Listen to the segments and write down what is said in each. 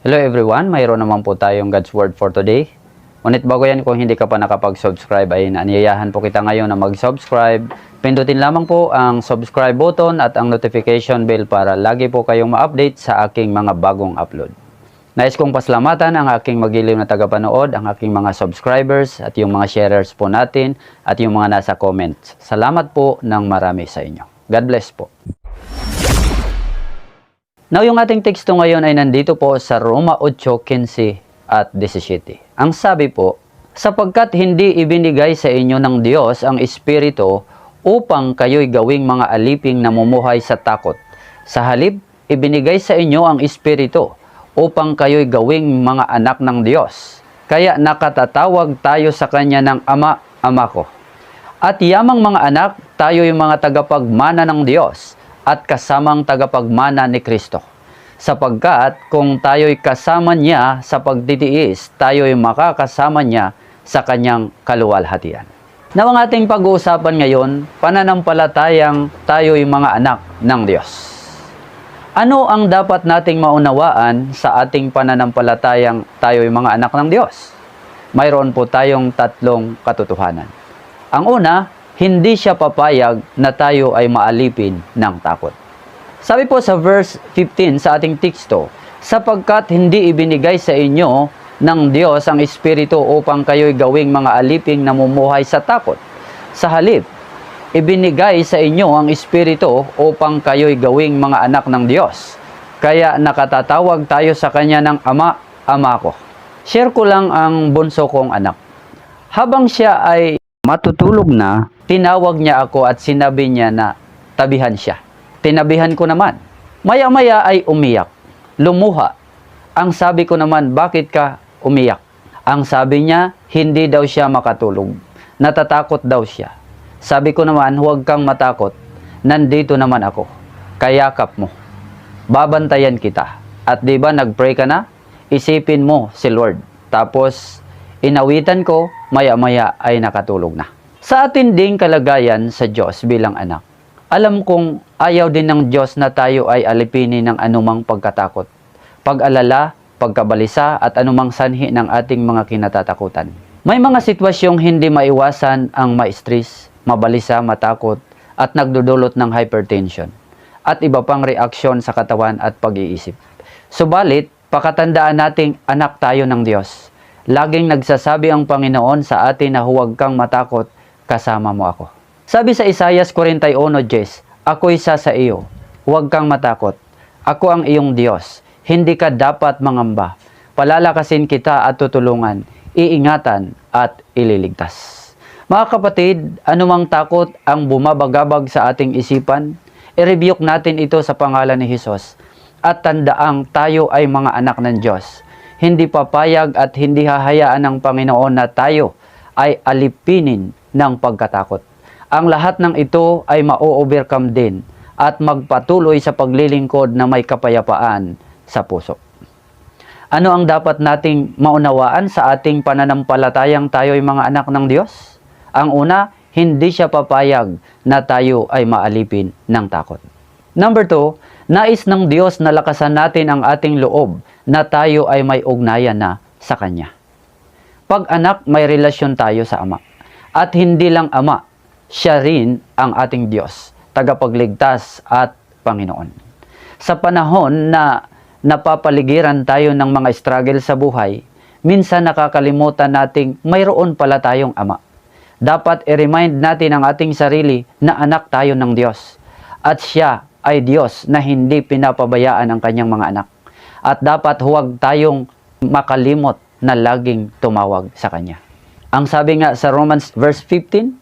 Hello everyone, mayroon naman po tayong God's Word for today. Ngunit bago yan, kung hindi ka pa nakapag-subscribe, ay aniyayahan po kita ngayon na mag-subscribe. Pindutin lamang po ang subscribe button at ang notification bell para lagi po kayong ma-update sa aking mga bagong upload. Nais kong pasalamatan ang aking magiliw na tagapanood, ang aking mga subscribers at yung mga sharers po natin at yung mga nasa comments. Salamat po ng marami sa inyo. God bless po. Now, yung ating teksto ngayon ay nandito po sa Roma 8.15 at 17. Ang sabi po, sapagkat hindi ibinigay sa inyo ng Diyos ang Espiritu upang kayo'y gawing mga aliping namumuhay sa takot. Sa halip, ibinigay sa inyo ang Espiritu upang kayo'y gawing mga anak ng Diyos. Kaya nakatatawag tayo sa Kanya ng Ama, Ama ko. At yamang mga anak, tayo yung mga tagapagmana ng Diyos at kasamang tagapagmana ni Kristo. Sapagkat kung tayo'y kasama niya sa pagtitiis, tayo'y makakasama niya sa kanyang kaluwalhatian. Na ang ating pag-uusapan ngayon, pananampalatayang tayo'y mga anak ng Diyos. Ano ang dapat nating maunawaan sa ating pananampalatayang tayo'y mga anak ng Diyos? Mayroon po tayong tatlong katotohanan. Ang una, hindi siya papayag na tayo ay maalipin ng takot. Sabi po sa verse 15 sa ating teksto, sapagkat hindi ibinigay sa inyo ng Diyos ang Espiritu upang kayo'y gawing mga aliping namumuhay sa takot. Sa halip, ibinigay sa inyo ang Espiritu upang kayo'y gawing mga anak ng Diyos. Kaya nakatatawag tayo sa Kanya ng Ama, Ama ko. Share ko lang ang bunso kong anak. Habang siya ay matutulog na, tinawag niya ako at sinabi niya na tabihan siya. Tinabihan ko naman. Maya-maya ay umiyak. Lumuha. Ang sabi ko naman, bakit ka umiyak? Ang sabi niya, hindi daw siya makatulog. Natatakot daw siya. Sabi ko naman, huwag kang matakot. Nandito naman ako. Kayakap mo. Babantayan kita. At di ba nag-pray ka na? Isipin mo si Lord. Tapos, inawitan ko, maya-maya ay nakatulog na. Sa atin ding kalagayan sa Diyos bilang anak, alam kong ayaw din ng Diyos na tayo ay alipinin ng anumang pagkatakot, pag-alala, pagkabalisa at anumang sanhi ng ating mga kinatatakutan. May mga sitwasyong hindi maiwasan ang ma-stress, mabalisa, matakot at nagdudulot ng hypertension at iba pang reaksyon sa katawan at pag-iisip. Subalit, pakatandaan nating anak tayo ng Diyos. Laging nagsasabi ang Panginoon sa atin na huwag kang matakot, kasama mo ako. Sabi sa Isayas 41.10, Ako'y isa sa iyo, huwag kang matakot. Ako ang iyong Diyos, hindi ka dapat mangamba. Palalakasin kita at tutulungan, iingatan at ililigtas. Mga kapatid, anumang takot ang bumabagabag sa ating isipan, i-rebuke natin ito sa pangalan ni Hesus. At tandaang tayo ay mga anak ng Diyos. Hindi papayag at hindi hahayaan ng Panginoon na tayo ay alipinin ng pagkatakot. Ang lahat ng ito ay ma-overcome din at magpatuloy sa paglilingkod na may kapayapaan sa puso. Ano ang dapat nating maunawaan sa ating pananampalatayang tayo ay mga anak ng Diyos? Ang una, hindi siya papayag na tayo ay maalipin ng takot. Number two, nais ng Diyos na lakasan natin ang ating loob na tayo ay may ugnayan na sa Kanya. Pag anak, may relasyon tayo sa Ama. At hindi lang Ama, siya rin ang ating Diyos, tagapagligtas at Panginoon. Sa panahon na napapaligiran tayo ng mga struggle sa buhay, minsan nakakalimutan nating mayroon pala tayong Ama. Dapat i-remind natin ang ating sarili na anak tayo ng Diyos. At siya ay Diyos na hindi pinapabayaan ang kanyang mga anak. At dapat huwag tayong makalimot na laging tumawag sa Kanya. Ang sabi nga sa Romans verse 15,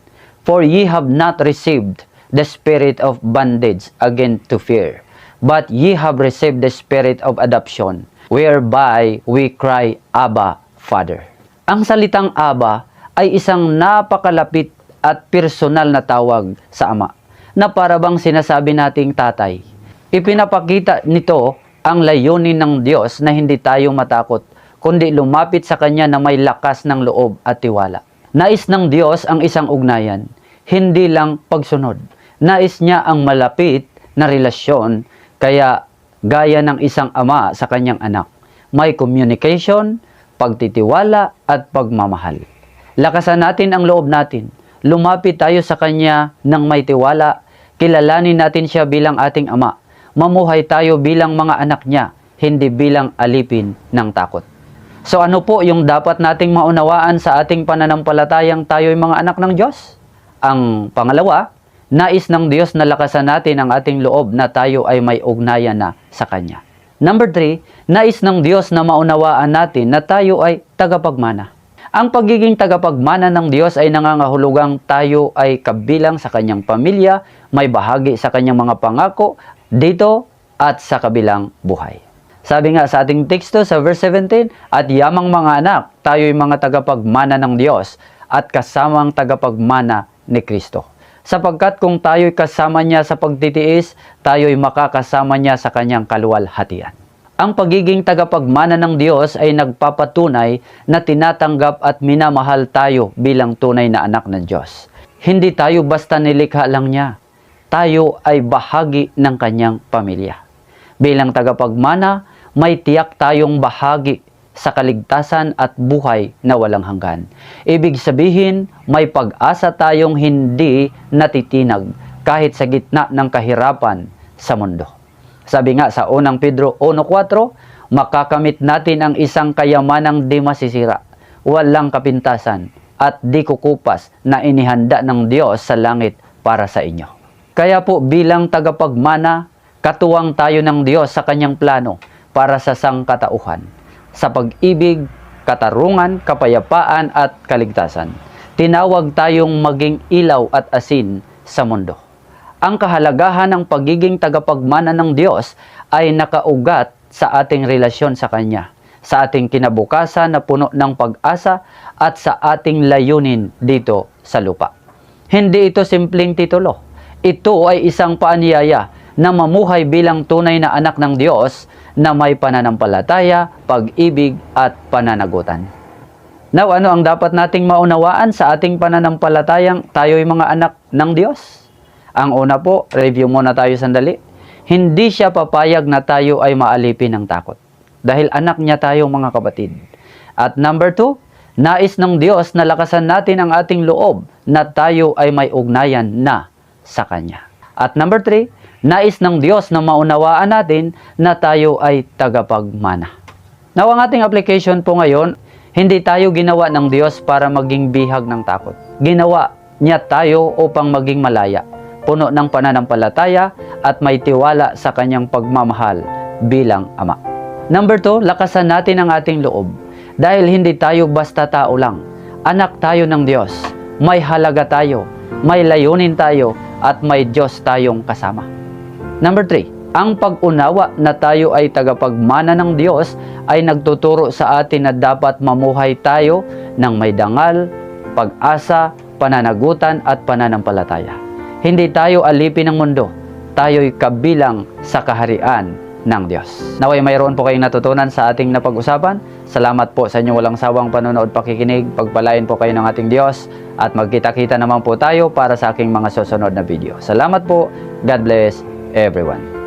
For ye have not received the spirit of bondage again to fear, but ye have received the spirit of adoption, whereby we cry, Abba, Father. Ang salitang Abba ay isang napakalapit at personal na tawag sa Ama, na parabang sinasabi nating tatay. Ipinapakita nito ang layunin ng Diyos na hindi tayo matakot, kundi lumapit sa Kanya na may lakas ng loob at tiwala. Nais ng Diyos ang isang ugnayan, hindi lang pagsunod. Nais niya ang malapit na relasyon, kaya gaya ng isang ama sa kanyang anak. may communication, pagtitiwala at pagmamahal. Lakasan natin ang loob natin. Lumapit tayo sa Kanya ng may tiwala. Kilalanin natin siya bilang ating Ama. Mamuhay tayo bilang mga anak niya, hindi bilang alipin ng takot. So ano po yung dapat nating maunawaan sa ating pananampalatayang tayo'y mga anak ng Diyos? Ang pangalawa, nais ng Diyos na lakasan natin ang ating loob na tayo ay may ugnayan na sa Kanya. Number three, nais ng Diyos na maunawaan natin na tayo ay tagapagmana. Ang pagiging tagapagmana ng Diyos ay nangangahulugang tayo ay kabilang sa kanyang pamilya, may bahagi sa kanyang mga pangako dito at sa kabilang buhay. Sabi nga sa ating teksto sa verse 17, At yamang mga anak, tayo'y mga tagapagmana ng Diyos at kasamang tagapagmana ni Kristo. Sapagkat kung tayo'y kasama niya sa pagtitiis, tayo'y makakasama niya sa kanyang kaluwalhatian. Ang pagiging tagapagmana ng Diyos ay nagpapatunay na tinatanggap at minamahal tayo bilang tunay na anak ng Diyos. Hindi tayo basta nilikha lang niya. Tayo ay bahagi ng kanyang pamilya. Bilang tagapagmana, may tiyak tayong bahagi sa kaligtasan at buhay na walang hanggan. Ibig sabihin, may pag-asa tayong hindi natitinag kahit sa gitna ng kahirapan sa mundo. Sabi nga sa unang Pedro 1.4, makakamit natin ang isang kayamanang di masisira, walang kapintasan, at di kukupas na inihanda ng Diyos sa langit para sa inyo. Kaya po bilang tagapagmana, katuwang tayo ng Diyos sa kanyang plano para sa sangkatauhan, sa pag-ibig, katarungan, kapayapaan at kaligtasan. Tinawag tayong maging ilaw at asin sa mundo. Ang kahalagahan ng pagiging tagapagmana ng Diyos ay nakaugat sa ating relasyon sa Kanya, sa ating kinabukasan na puno ng pag-asa at sa ating layunin dito sa lupa. Hindi ito simpleng titulo. Ito ay isang paanyaya na mamuhay bilang tunay na anak ng Diyos na may pananampalataya, pag-ibig at pananagutan. Now, ano ang dapat nating maunawaan sa ating pananampalatayang tayo'y mga anak ng Diyos? Ang una po, review muna tayo sandali. Hindi siya papayag na tayo ay maalipin ng takot. Dahil anak niya tayo mga kapatid. At number two, nais ng Diyos na lakasan natin ang ating loob na tayo ay may ugnayan na sa Kanya. At number three, nais ng Diyos na maunawaan natin na tayo ay tagapagmana. Now, ang ating application po ngayon, hindi tayo ginawa ng Diyos para maging bihag ng takot. Ginawa niya tayo upang maging malaya, puno ng pananampalataya at may tiwala sa kanyang pagmamahal bilang Ama. Number two, lakasan natin ang ating loob. Dahil hindi tayo basta tao lang. Anak tayo ng Diyos. May halaga tayo. May layunin tayo. At may Diyos tayong kasama. Number three, ang pag-unawa na tayo ay tagapagmana ng Diyos ay nagtuturo sa atin na dapat mamuhay tayo ng may dangal, pag-asa, pananagutan at pananampalataya. Hindi tayo alipin ng mundo, tayo'y kabilang sa kaharian ng Diyos. Naway mayroon po kayong natutunan sa ating napag-usapan. Salamat po sa inyong walang sawang panonood pakikinig. Pagpalain po kayo ng ating Diyos at magkita-kita naman po tayo para sa aking mga susunod na video. Salamat po. God bless everyone.